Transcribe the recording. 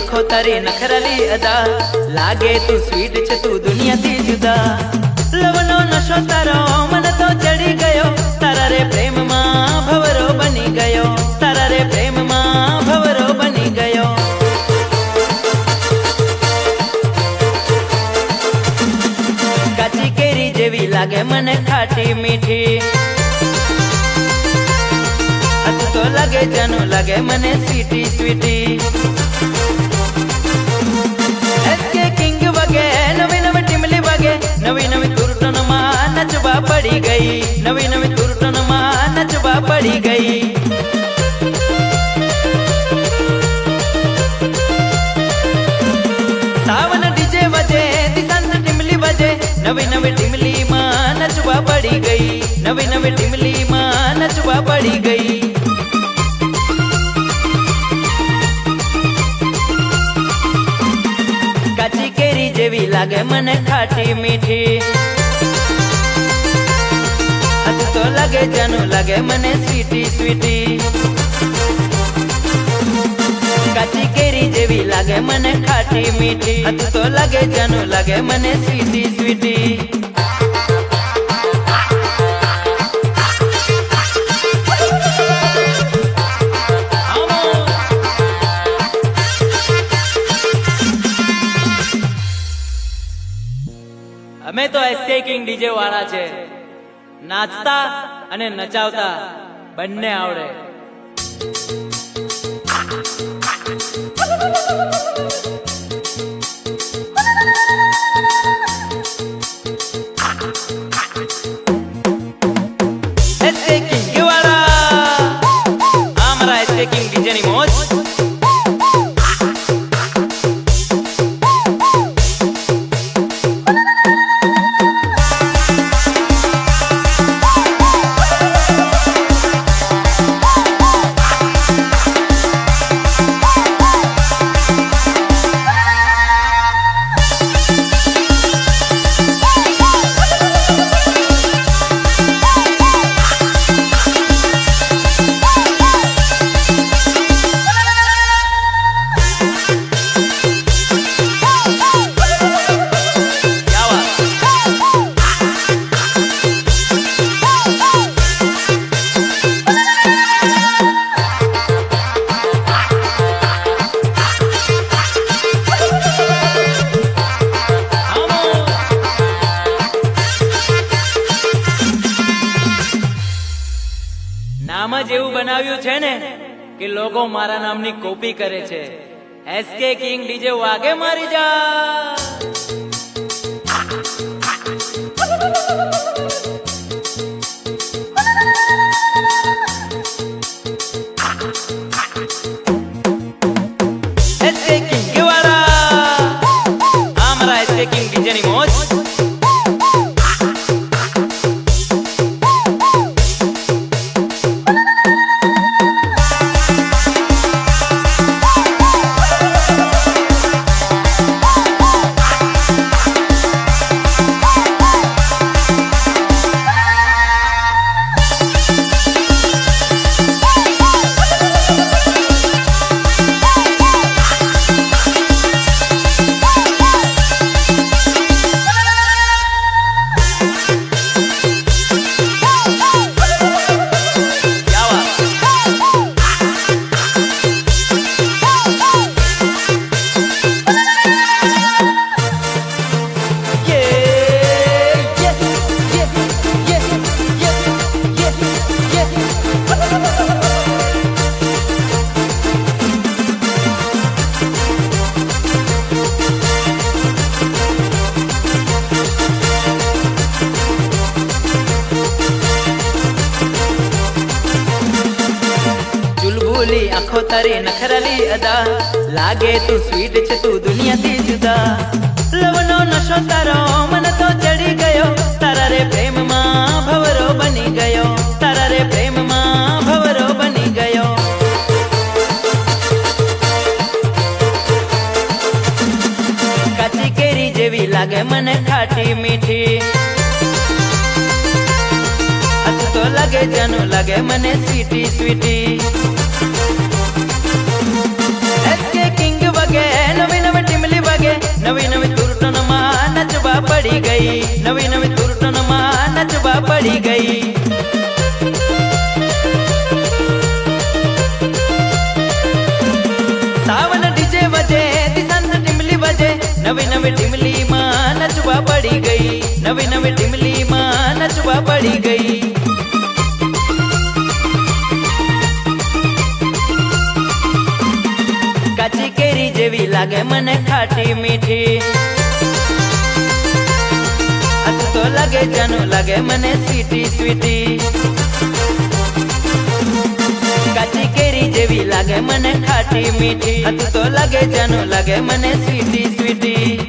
તારી નખરાલી અદા. લાગે તું સ્વીટ છે, તું દુનિયાથી જુદા. લવનો નશો તારો મને તો ચડી ગયો. તારા રે પ્રેમમાં ભવરો બની ગયો. તારા રે પ્રેમમાં ભવરો બની ગયો. કાચી કેરી જેવી લાગે મને ખાટી મીઠી. લાગે, જાનું લાગે મને સ્વીટી સ્વીટી કિંગ વગે નવી નવી ટીમલી વગે નવી નવી તુરટનમાં નચવા પડી ગઈ નવી નવી તુરટનમાં નચવા પડી ગઈ સાવન ડીજે વજે દિશાંત ટીમલી વજે નવી નવી ટીમલી માં નચવા પડી ગઈ નવી નવી ટીમલી માં નચવા પડી ગઈ કેરી લાગે મને ખાટી મીઠી. તો લાગે જાનું લાગે મને સ્વીટી સ્વીટી કાચી કેરી જેવી લાગે મને ખાટી મીઠી. તો લાગે જાનું લાગે મને સ્વીટી સ્વીટી અમે તો એસકે કિંગ ડીજે વાળા છે. નાચતા અને નચાવતા બંને આવડે. એસકે બનાવ્યું છે ને, કે લોકો મારા નામની કોપી કરે છે. એસકે કિંગ ડીજે વાગે મારી જા ચુલબુલી આંખો તારી નખરાલી અદા લાગે તું સ્વીટ છે તું દુનિયાથી જુદા લવનો નશો તારો મને તો ચડી ગયો તારા રે પ્રેમમાં ભવરો બની ગયો તારા રે પ્રેમમાં ભવરો બની ગયો કાચી કેરી જેવી લાગે મને ખાટી મીઠી હાથ તો લાગે જાનું લાગે મને સ્વીટી સ્વીટી કે નવી નવી ટીમલી વાગે. નવી નવી તુરટનમાં નચવા પડી ગઈ. નવી નવી તુરટનમાં નચવા પડી ગઈ. સાવન ડીજે વજે દિશાંત ટીમલી વજે નવી નવી ટીમલી લાગે મને ખાટી મીઠી. આ તો લાગે જાનું, લાગે મને સ્વીટી સ્વીટી કાચી કેરી જેવી લાગે મને ખાટી મીઠી. આ તો લાગે જાનું, લાગે મને સ્વીટી સ્વીટી